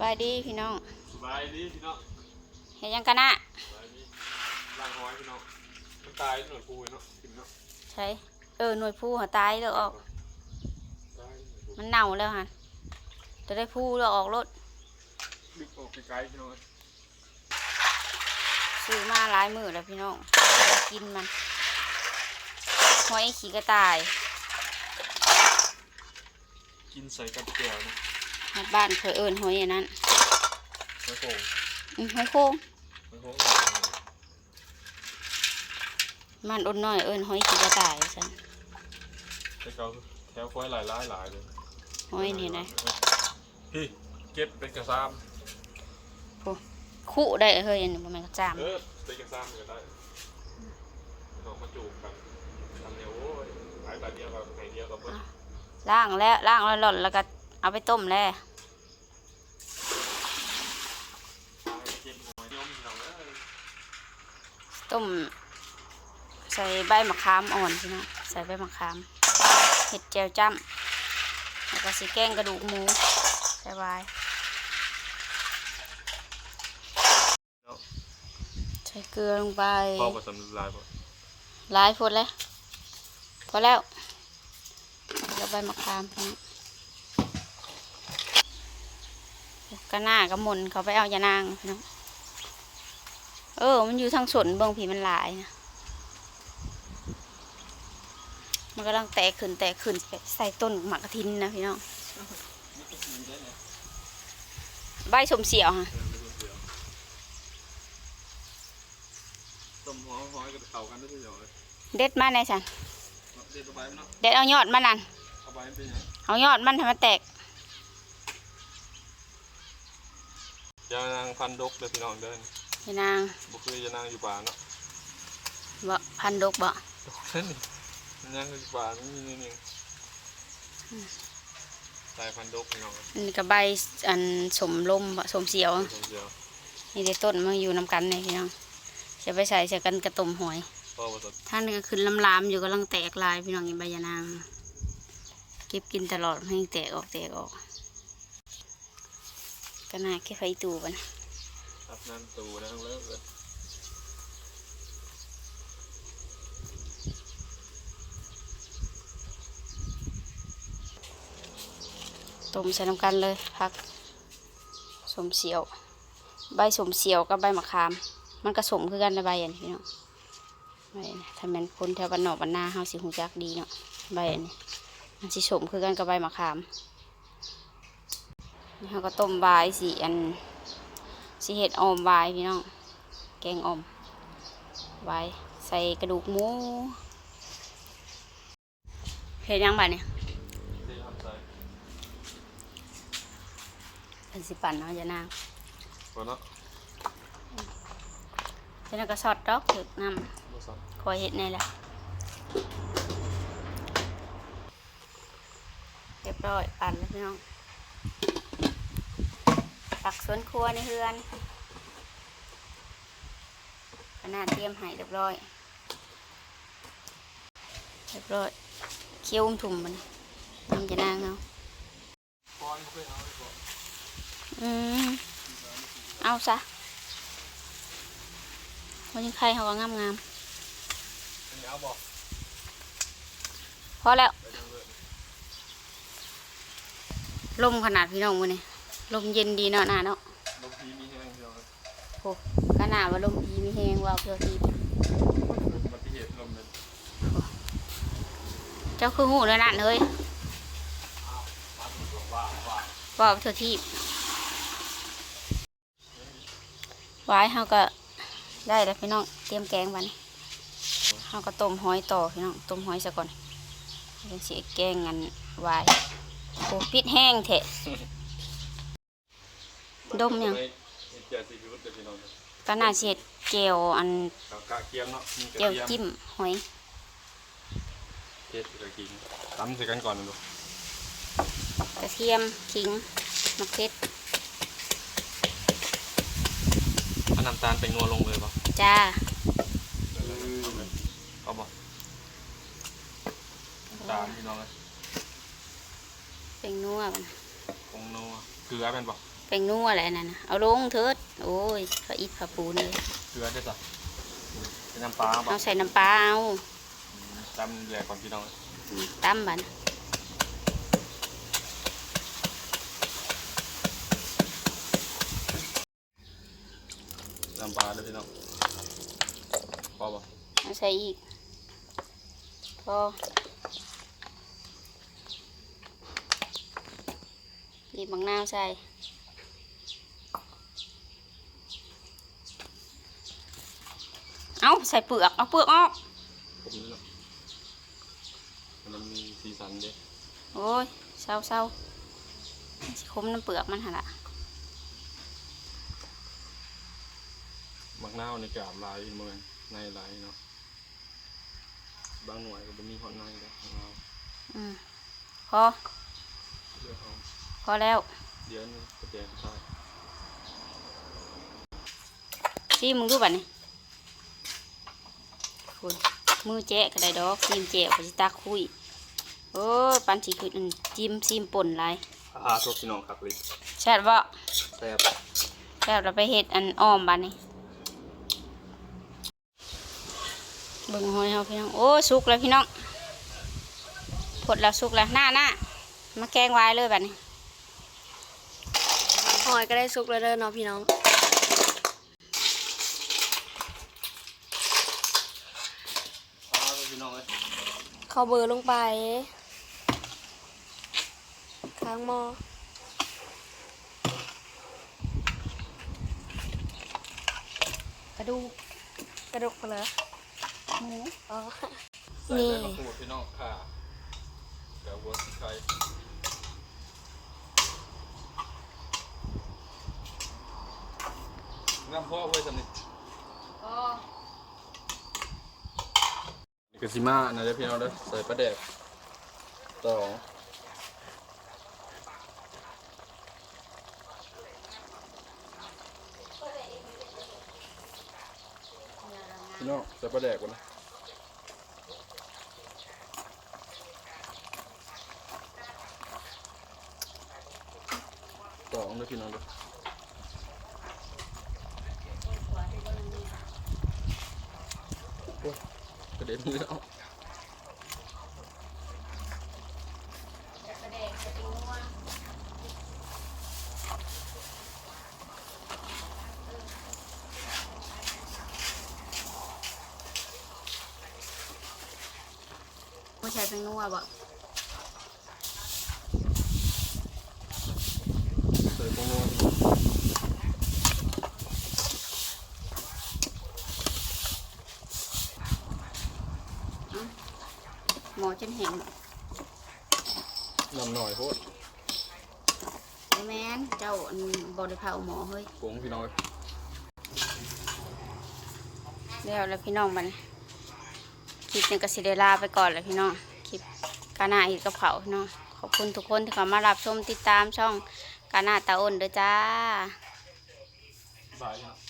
บายดีพี่น้องสบายดีพี่น้องเห็นยังกันนะสบายดีล้างหอยพี่น้องมันตายหน่อยปูเนาะกินเนาะใช่เออหน่วยผู้หัวตายแล้วออก ตายหน่อยปูมันเน่าแล้วฮะจะได้ผู้แล้วออกรถดึกออกไกลๆพี่น้องซื้อมาหลายมือแล้วพี่น้องจะกินมันหอยขี่กระต่าย กินใส่กับแก้วนะมา บ้านเคยเอิญหอยอันนั้นไม่โค้งอืมหอยโค้งไม่โค้งมันอดน้อยเอิญหอยขี่กระต่ายสันแต่เขาแถวควายหลายหลายหลายเลยหอยนี่นะพี่เก็บเป็นกระซามคู่ได้เฮ้ยอันนี้บ่แม่นกระจามเออเป็นกระซามก็ได้พี่น้องมาจูบกันทำเนี่ยโอ้ยหลายบาทเดียวกับไหนเดียวกับเพิ่นล่างแล้วล่างแล้วหล่อนแล้วก็ เอาไปต้มแล้วเก็บหอยยมพี่น้องเอ้ยต้มใส่ใบมะขามอ่อนพี่น้องใส่ใบมะขามเห็ดแจ่วจ้ำแล้วก็สีแกงกระดูกหมูใส่ไว้ใส่เกลือลงไปพอผสมลายป่ะหลายพดแล้วพอแล้วแล้วใบมะขามพี่น้อง ก็หน้าก็หมุนเขาไปเอายานางพี่น้องเออ มันอยู่ทางสวนเบื้องผีมันหลายนะมันกำลังแตกขึ้นแตกขึ้นไปใส่ต้นหมากกระทินนะพี่น้องใบสมเสียวฮะต้มหอยหอยกับเขากันได้ที่เดียวเลยเด็ดมาในสันเด็ดเอาไปมันเนาะเด็ดเอายอดมันนั่นเอาไปมันเป็นยังเอายอดมันให้มันแตก ยานางพันดกเลยพี่น้องเดินพี่นางบุคือยานางอยู่ป่าเนาะบ่พันดกบ่ดกนั่นนี่ยานางอยู่ป่าไม่มีนี่นี่สายพันดกพี่น้องอันนี้ก็ใบอันสมลมบ่สมเสียวผมเดียวนี่ได้ต้นมาอยู่นำกันเลยพี่น้องจะไปใส่ใส่กันกระตุ่มหอยพ่อผสมท่านนี่ก็ขึ้นลำลามอยู่กำลังแตกลายพี่น้องอยังใบยานาง เก็บกินตลอดให้แตกออกแตกออก ก็น่าแค่ไฟตูบันรับนั่นตูนะทั้งเลิกเลยต้มใส่น้ำกันเลยพักสมเสียว ใบสมเสียวกับใบมะขาม มันก็สมคือกันในใบอันนี้พี่น้องใบอันนี้ถ้าแม่นคนแถวบ้านนอกบ้านนาเฮาสิหูจักดีเนาะใบอันนี้มันสิสมคือกันกับใบมะขามนี่ เฮาก็ต้มใบายสีอันสีเห็ดออมใบายพี่น้อง แกงออมใบายใส่กระดูกหมูเห็ดยังบ่เนี่ยที่ทำใส่เป็นสิปั่นเนาะจะนางก่อนเนาะจะนางก็สอดดอกถึกน้ผสมำคอยเห็ดนี่แหละเรียบร้อยปั่นแล้วพี่น้อง ปักสวนครัวในเฮือน ขนาดเตรียมให้เรียบร้อย เรียบร้อย เคี่ยวอุ้มถุ่มมันน้ำจะนางเอาอืมเอาซะวันนี้ใครเขาก็งามงามอันนี้เอาบอกๆพอแล้วลมขนาดพี่น้องมื้อนี้ ลมเย็นดีเนาะหนาเนาะลงพีมีแห้งเดียวเลยโอ้ขนาดว่าลมดีมีแหงว่าเพื่อทีอุบัติเหตุลมเลยเจ้าคือหูเลยนั่นเฮ้ยว้าวว้าวว่าเพื่อทีไว้เฮาก็ได้แล้วพี่น้องเตรียมแกงบัดนเฮาก็ต้มหอยต่อพี่น้องต้มหอยซะก่อนยังสิแกงงันไว้โอ้พิษแห้งเถะ ดมยังเฮ็ดเจียวซีฟู้ดเดี๋ยวพี่น้องก็น่าสิเฮ็ดเจลอันกะกะเกียมเนาะมีกระเจลเทียมจิ้มหอยเฮ็ดกระกินตำใส่กันก่อนนะลูกกระเทียมขิงมะเขือเอาน้ำตาลไปงัวลงเลยป่ะจ้าเอาบ่น้ำตาลพี่น้องเลยเป็นนัวมันผงนัวเกลือเป็นป่ะ แเป็นนัวอะไรนั่นนะเอาลงเถิดโอ้ยพระอิฐพระปูนเลยเกลือได้จ้ะเป็นน้ำปลาบ่เอาใส่น้ำปลาเอาจำแหลกก่อนพี่น้องอืมตั้มบัดนน้ำปลาเลยพี่น้องพอป่ะเอาใส่อีกพอบีบมะนาวใส่ เอา ใส่เปลือกเอาเปลือกออกผมนี่เนาะมันมีสีสันเด้โอ้ยเศร้าเศร้าสิคมน้ำเปลือกมันหนละมักนาวในกาบลายเมืองในลายเนาะบางหน่วยก็บ่มีหอดในเลยมักนาวอืมพอเดี๋ยวเอาพอแล้วเดี๋ยวนี่กระเทียมใส่ ซีมึงดูบัดนี่ คุณมือแจ๊ะก็ได้ดอกซีมแจ๊ะไปสิตาคุยโอ้ยปันสีคืออันจิ้มซีมป่นหลายอาทบพี่น้องครับเลยแซ่บบ่แซ่บแซ่บเราไปเฮ็ดอันอ้อมบัดนี่เบิ่งหอยเฮาพี่น้องโอ้ยสุกแล้วพี่น้องผดแล้วสุกแล้วหน้าหน้ามาแกงไว้เลยบัดนี้หอยก็ได้ซุกแล้วเด้อเนาะพี่น้อง อาทบพี่น้องเลย เข้าเบอร์ลงไป ค้างหมอกระดูกกระดูกไปเลยหมูอ๋อ ใส่นี่ใบมะกรูดพี่น้องค่ะเดี๋ยวหัวสีไข่น้ำพ่อเพื่อสำนิท อ๋อ นี่ก็สิมานะเด้อพี่น้องเด้อใส่ปลาแดกสองพี่น้องใส่ปลาแดกก่อนนะสอเด้อพี่น้องเด้อโอ้ย เด็นแลยเอาผู้ชายเป็นนัวบ่ ใส่ผงนัว หมอ จนแห้งน้ำหน่อยโพดไอ้แม่นเจ้าอันบ่ได้เผาหมอเฮ้ยผงพี่น้อยแล้วแล้วพี่น้องมันคลิปนี้ก็สิได้ลาไปก่อนแล้วพี่น้องคลิปกาหน้าอีกกับเขาพี่น้องขอบคุณทุกคนที่เข้ามารับชมติดตามช่องกาหน้าตาอ้นเด้อจ้าบายครับ